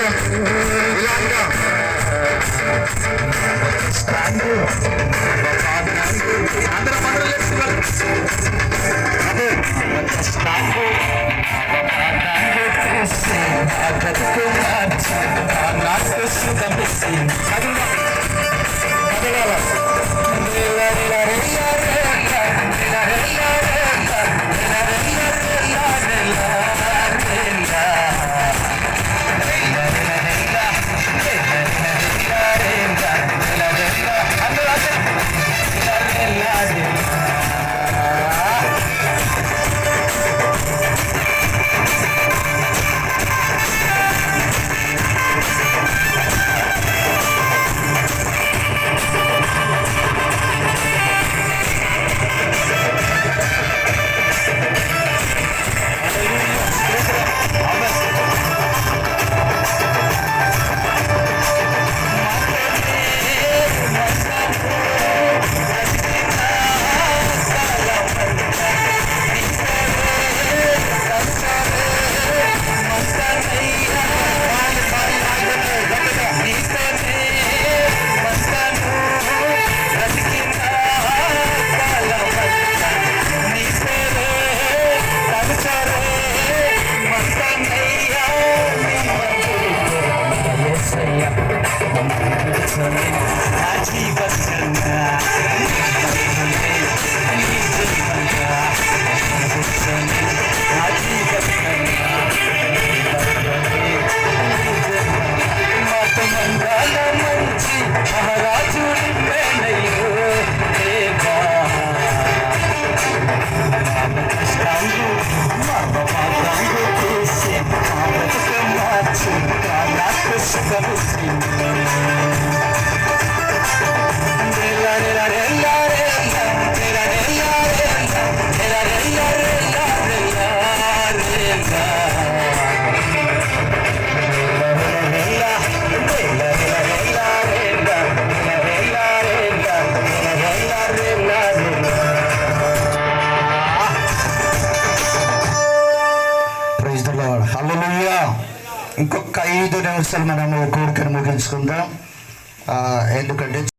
Yeah. செய்ய அஜீவ Essa ఇంకొక ఐదు నిమిషాలు మనము కోరికను ముగించుకుందాం. ఎందుకంటే